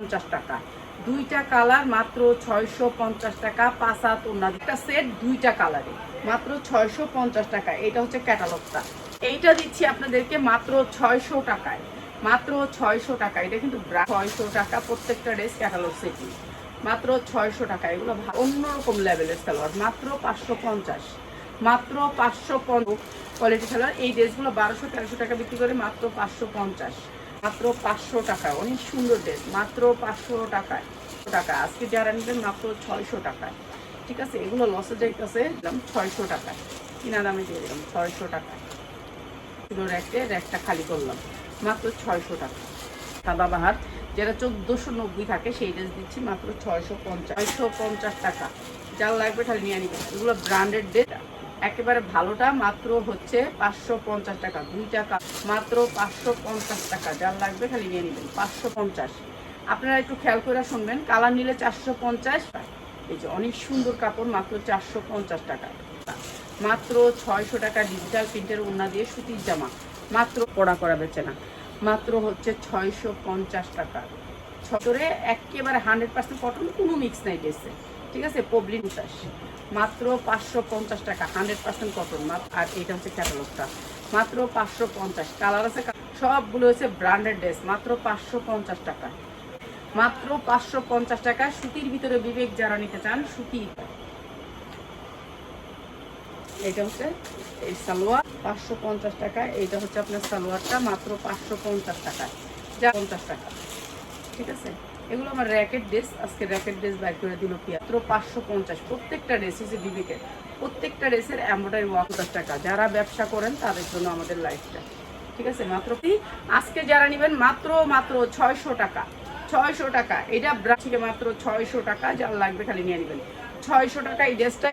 পঞ্চাশ টাকা। দুইটা কালার মাত্র ছয়শো পঞ্চাশ টাকা, পাঁচ হাত ওনার একটা সেট দুইটা কালারে, মাত্র ছয়শো পঞ্চাশ টাকা। এটা হচ্ছে ক্যাটালগটা। এইটা দিচ্ছি আপনাদেরকে মাত্র ছয়শো টাকায়। মাত্র ছয়শো টাকা। এটা কিন্তু ছয়শো টাকা প্রত্যেকটা ড্রেস ক্যাটালগ সেটি মাত্র ছয়শো টাকা। এগুলো অন্যরকম লেভেলের সালোয়ার। মাত্র পাঁচশো পঞ্চাশ। মাত্র পাঁচশো কোয়ালিটি সালোয়ার। এই ড্রেসগুলো বারোশো তেরোশো টাকা বিক্রি করে মাত্র পাঁচশো পঞ্চাশ। মাত্র পাঁচশো টাকা, অনেক সুন্দর ড্রেস মাত্র পাঁচশো টাকায় টাকা। আজকে যারা নেবেন মাত্র ছয়শো টাকায়। ঠিক আছে, এগুলো লসে যাইতেছে, দিলাম ছয়শো টাকায়। কিনা দামে দিয়ে দিলাম ছয়শো টাকায়। পুরো র্যাকে র্যাকটা খালি করলাম, মাত্র ছয়শো টাকা। সাদাবাহার যেটা চোদ্দোশো নব্বই থাকে, সেই ড্রেস দিচ্ছি মাত্র ছয়শো পঞ্চাশ ছয়শো পঞ্চাশ টাকা। যার লাগবে খালি নিয়ে নিবেন। এগুলো ব্র্যান্ডেড ডেট একেবারে ভালোটা, মাত্র হচ্ছে পাঁচশো পঞ্চাশ টাকা, দুই টাকা, মাত্র পাঁচশো পঞ্চাশ টাকা। যার লাগবে খালি নিয়ে নেবেন, পাঁচশো পঞ্চাশ। আপনারা একটু খেয়াল করে শুনবেন, কালার নিলে চারশো পঞ্চাশ, এই যে অনেক সুন্দর কাপড়, মাত্র চারশো পঞ্চাশ টাকা। মাত্র ছয়শো টাকা ডিজিটাল প্রিন্টের ওড়না দিয়ে সুতির জামা, মাত্র পড়া করা বেচে না। মাত্র হচ্ছে ছয়শো পঞ্চাশ টাকা। ছতরে একেবারে হান্ড্রেড পার্সেন্ট কটন কোনো মিক্স নাই ড্রেসে ঠিক আছে? পবলিন চাষ মাত্র পাঁচশো পঞ্চাশ টাকা, হান্ড্রেড পার্সেন্ট কটন আর এটা হচ্ছে ক্যাটালগটা। মাত্র পাঁচশো পঞ্চাশ, কালার আছে সবগুলো হচ্ছে ব্র্যান্ডেড ড্রেস, মাত্র পাঁচশো পঞ্চাশ টাকা। মাত্র পাঁচশো পঞ্চাশ টাকা সুতির ভিতরে বিবেক যারা নিতে চান, সুতি এটা হচ্ছে এই সালোয়ার, পাঁচশো পঞ্চাশ টাকা। এইটা হচ্ছে আপনার সালোয়ারটা, মাত্র পাঁচশো পঞ্চাশ টাকা যা পঞ্চাশ টাকা, ঠিক আছে? এগুলো আমার র্যাকেট ড্রেস আজকে র্যাকেট ড্রেস বাইর করে দিল কি মাত্র পাঁচশো পঞ্চাশ, প্রত্যেকটা ড্রেস হচ্ছে বিবেকের প্রত্যেকটা ড্রেসের অ্যাম্বোটারি ওয়াক পঞ্চাশ টাকা। যারা ব্যবসা করেন, তাদের জন্য আমাদের লাইফটা ঠিক আছে? মাত্র কি? আজকে যারা নেবেন, মাত্র মাত্র ছয়শো টাকা। ছয়শো টাকা। এটা ব্রাশিকে থেকে মাত্র ছয়শো টাকা, যার লাগবে খালি নিয়ে নেবেন। ছয়শো টাকা এই ড্রেসটা